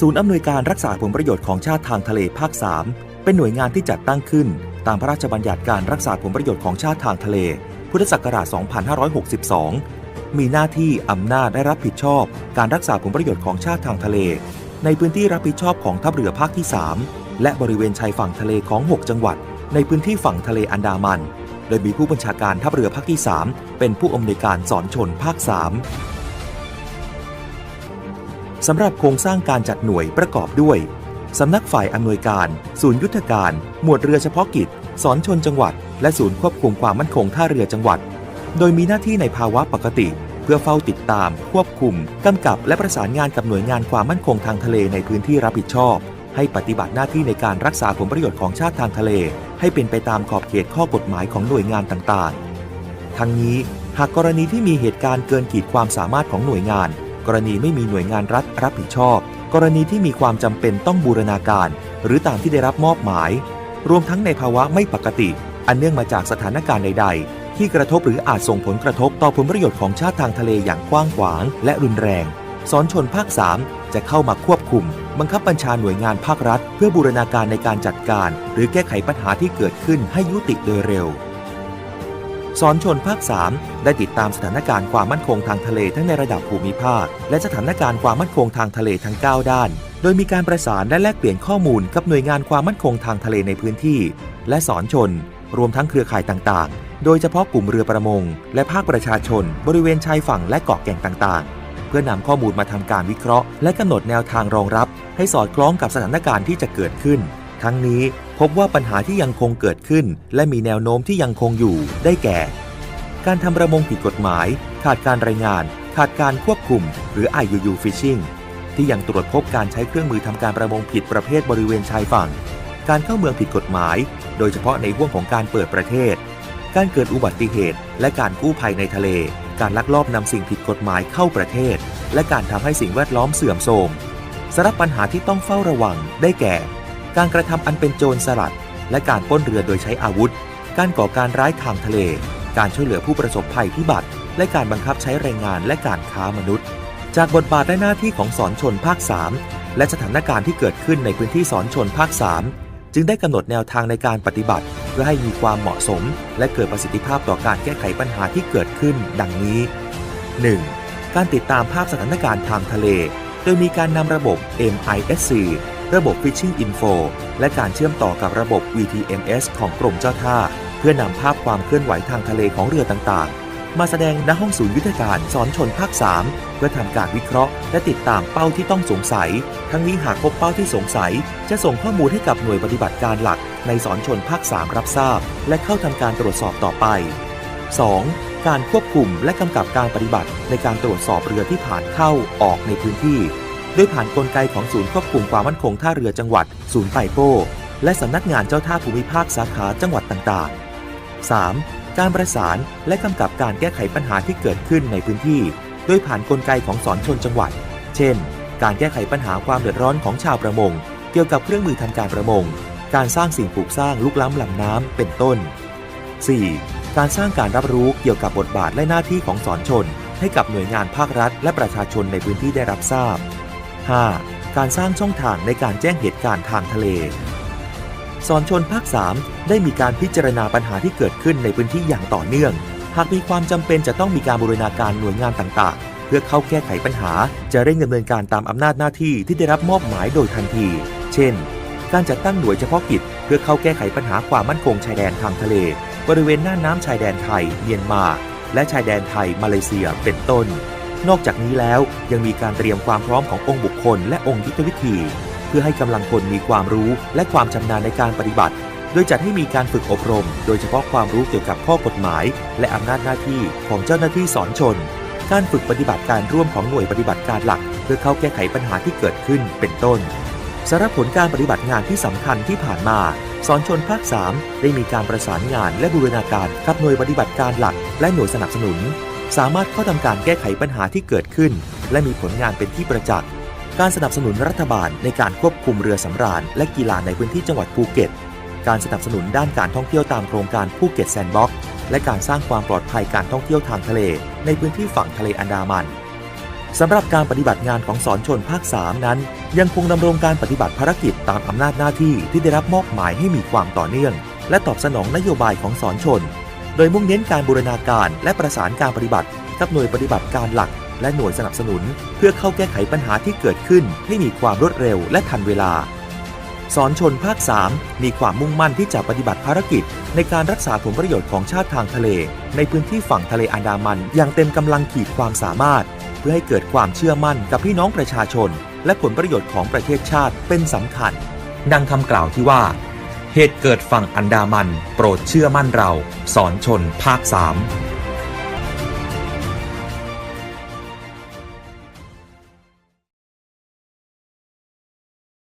ศูนย์อำนวยการรักษาผลประโยชน์ของชาติทางทะเลภาค 3 เป็นหน่วยงานที่จัดตั้งขึ้น ตามพระราชบัญญัติการรักษาผลประโยชน์ของชาติทางทะเล พุทธศักราช 2562 มีหน้าที่อำนาจได้รับผิดชอบ การรักษาผลประโยชน์ของชาติทางทะเล ในพื้นที่รับผิดชอบของทัพเรือภาคที่ 3 และบริเวณชายฝั่งทะเลของ 6 จังหวัด ในพื้นที่ฝั่งทะเลอันดามัน โดยมีผู้บัญชาการทัพเรือภาคที่ 3 เป็นผู้อำนวยการสอนชนภาค 3 สำหรับโครงสร้างการจัดหน่วยประกอบด้วยสำนักฝ่ายอำนวยการ ศูนย์ยุทธการ หมวดเรือเฉพาะกิจ สอนชนจังหวัด และศูนย์ควบคุมความมั่นคงท่าเรือจังหวัด โดยมีหน้าที่ในภาวะปกติ เพื่อเฝ้าติดตาม ควบคุม กำกับและประสานงานกับหน่วยงานความมั่นคงทางทะเลในพื้นที่รับผิดชอบ ให้ปฏิบัติหน้าที่ในการรักษาผลประโยชน์ของชาติทางทะเล ให้เป็นไปตามขอบเขตข้อกฎหมายของหน่วยงานต่างๆ ทั้งนี้หากกรณีที่มีเหตุการณ์เกินขีดความสามารถของหน่วยงาน กรณีไม่มีหน่วยงานรัฐรับผิดชอบ กรณีที่มีความจำเป็นต้องบูรณาการ หรือตามที่ได้รับมอบหมาย รวมทั้งในภาวะไม่ปกติ อันเนื่องมาจากสถานการณ์ใด ๆ ที่กระทบหรืออาจส่งผลกระทบต่อผลประโยชน์ของชาติทางทะเลอย่างกว้างขวาง และรุนแรงสอนชนภาค 3 จะเข้ามาควบคุม บังคับบัญชาหน่วยงานภาครัฐ เพื่อบูรณาการในการจัดการ หรือแก้ไขปัญหาที่เกิดขึ้นให้ยุติโดยเร็ว สอนชนภาค 3 ได้ติดตามสถานการณ์ความมั่นคงทางทะเลทั้งในระดับภูมิภาค และสถานการณ์ความมั่นคงทางทะเลทั้ง 9 ด้าน โดยมีการประสานและแลกเปลี่ยนข้อมูลกับหน่วยงานความมั่นคงทางทะเลในพื้นที่ และสอนชน รวมทั้งเครือข่ายต่างๆ โดยเฉพาะกลุ่มเรือประมง และภาคประชาชน บริเวณชายฝั่งและเกาะแก่งต่างๆ เพื่อนำข้อมูลมาทำการวิเคราะห์ และกำหนดแนวทางรองรับ ให้สอดคล้องกับสถานการณ์ที่จะเกิดขึ้น ทั้งนี้พบว่าปัญหาที่ยังคงเกิดขึ้น และมีแนวโน้มที่ยังคงอยู่ได้แก่ การทำประมงผิดกฎหมาย ขาดการรายงาน ขาดการควบคุม หรือ IUU Fishing ที่ยังตรวจพบการใช้เครื่องมือทำการประมงผิดประเภทบริเวณชายฝั่ง การเข้าเมืองผิดกฎหมาย โดยเฉพาะในห่วงของการเปิดประเทศ การเกิดอุบัติเหตุ และการกู้ภัยในทะเล การลักลอบนำสิ่งผิดกฎหมายเข้าประเทศ และการทำให้สิ่งแวดล้อมเสื่อมโทรมสำหรับปัญหาที่ต้องเฝ้าระวังได้แก่ การกระทำอันเป็นโจรสลัด และการป้นเรือโดยใช้อาวุธ การก่อการร้ายทางทะเล การช่วยเหลือผู้ประสบภัยพิบัติ และการบังคับใช้แรงงานและการค้ามนุษย์ จากบทบาทและหน้าที่ของสอนชนภาค 3 และสถานการณ์ที่เกิดขึ้นในพื้นที่สอนชนภาค 3 จึงได้กำหนดแนวทางในการปฏิบัติ เพื่อให้มีความเหมาะสม และเกิดประสิทธิภาพต่อการแก้ไขปัญหาที่เกิดขึ้น ดังนี้ 1. การติดตามภาพสถานการณ์ทางทะเล โดยมีการนำระบบ MISC ระบบ Fishing Info และการเชื่อมต่อกับระบบ VTMS ของกรมเจ้าท่า เพื่อนำภาพความเคลื่อนไหวทางทะเลของเรือต่างๆ มาแสดงณห้องศูนย์ยุทธการสอนชนภาค 3 เพื่อทำการวิเคราะห์ และติดตามเป้าที่ต้องสงสัย ทั้งนี้หากพบเป้าที่สงสัย จะส่งข้อมูลให้กับหน่วยปฏิบัติการหลัก ในสอนชนภาค 3 รับทราบ และเข้าทำการตรวจสอบต่อไป 2. การควบคุมและกำกับการปฏิบัติในการตรวจสอบเรือที่ผ่านเข้าออกในพื้นที่ ด้วยผ่านกลไกของศูนย์ควบคุมความมั่นคงท่าเรือจังหวัด ศูนย์ไตโป้ และสำนักงานเจ้าท่าภูมิภาคสาขาจังหวัดต่างๆ 3. การประสานและกำกับการแก้ไขปัญหาที่เกิดขึ้นในพื้นที่ ด้วยผ่านกลไกของสอนชนจังหวัด เช่น การแก้ไขปัญหาความเดือดร้อนของชาวประมง เกี่ยวกับเครื่องมือทำการประมง การสร้างสิ่งปลูกสร้างลุกล้ำลำน้ำเป็นต้น 4. การสร้างการรับรู้เกี่ยวกับบทบาทและหน้าที่ของสอนชน ให้กับหน่วยงานภาครัฐ และประชาชนในพื้นที่ได้รับทราบ 5. การสร้างช่องทางในการแจ้งเหตุการณ์ทางทะเล สอนชนภาค 3 ได้มีการพิจารณาปัญหาที่เกิดขึ้นในพื้นที่อย่างต่อเนื่อง หากมีความจำเป็นจะต้องมีการบูรณาการหน่วยงานต่างๆ เพื่อเข้าแก้ไขปัญหา จะเร่งดำเนินการตามอำนาจหน้าที่ที่ได้รับมอบหมายโดยทันที เช่น การจัดตั้งหน่วยเฉพาะกิจ เพื่อเข้าแก้ไขปัญหาความมั่นคงชายแดนทางทะเล บริเวณหน้าน้ำชายแดนไทย เมียนมา และชายแดนไทย มาเลเซีย เป็นต้น นอกจากนี้แล้วยังมีการเตรียมความพร้อมขององค์บุคคล และองค์ยุทธวิธี เพื่อให้กำลังพลมีความรู้และความชำนาญในการปฏิบัติ โดยจัดให้มีการฝึกอบรม โดยเฉพาะความรู้เกี่ยวกับข้อกฎหมาย และอำนาจหน้าที่ของเจ้าหน้าที่สอนชน การฝึกปฏิบัติการร่วมของหน่วยปฏิบัติการหลัก เพื่อเข้าแก้ไขปัญหาที่เกิดขึ้นเป็นต้นสำหรับผลการปฏิบัติงานที่สำคัญที่ผ่านมา สอนชนภาค 3 ได้มีการประสานงานและบูรณาการกับหน่วยปฏิบัติการหลัก และหน่วยสนับสนุน สามารถเข้าทำการแก้ไขปัญหาที่เกิดขึ้น และมีผลงานเป็นที่ประจักษ์ การสนับสนุนรัฐบาลในการควบคุมเรือสำราญ และกีฬาในพื้นที่จังหวัดภูเก็ต การสนับสนุนด้านการท่องเที่ยวตามโครงการภูเก็ตแซนด์บ็อกซ์และการสร้างความปลอดภัยการท่องเที่ยวทางทะเล ในพื้นที่ฝั่งทะเลอันดามันสำหรับการปฏิบัติงานของสอนชนภาค 3 นั้น ยังคงดำรงการปฏิบัติภารกิจตามอำนาจหน้าที่ที่ได้รับมอบหมายให้มีความต่อเนื่อง และตอบสนองนโยบายของสอนชน โดยมุ่งเน้นการบูรณาการและประสานการปฏิบัติกับหน่วยปฏิบัติการหลัก และหน่วยสนับสนุน เพื่อเข้าแก้ไขปัญหาที่เกิดขึ้นให้มีความรวดเร็วและทันเวลา สอนชนภาค 3 มีความมุ่งมั่นที่จะปฏิบัติภารกิจ ในการรักษาผลประโยชน์ของชาติทางทะเล ในพื้นที่ฝั่งทะเลอันดามัน อย่างเต็มกำลังขีดความสามารถ เพื่อให้เกิดความเชื่อมั่นกับพี่น้องประชาชน และผลประโยชน์ของประเทศชาติเป็นสำคัญ ดังคำกล่าวที่ว่า เหตุเกิดฝั่งอันดามัน โปรดเชื่อมั่นเรา สอนชนภาค 3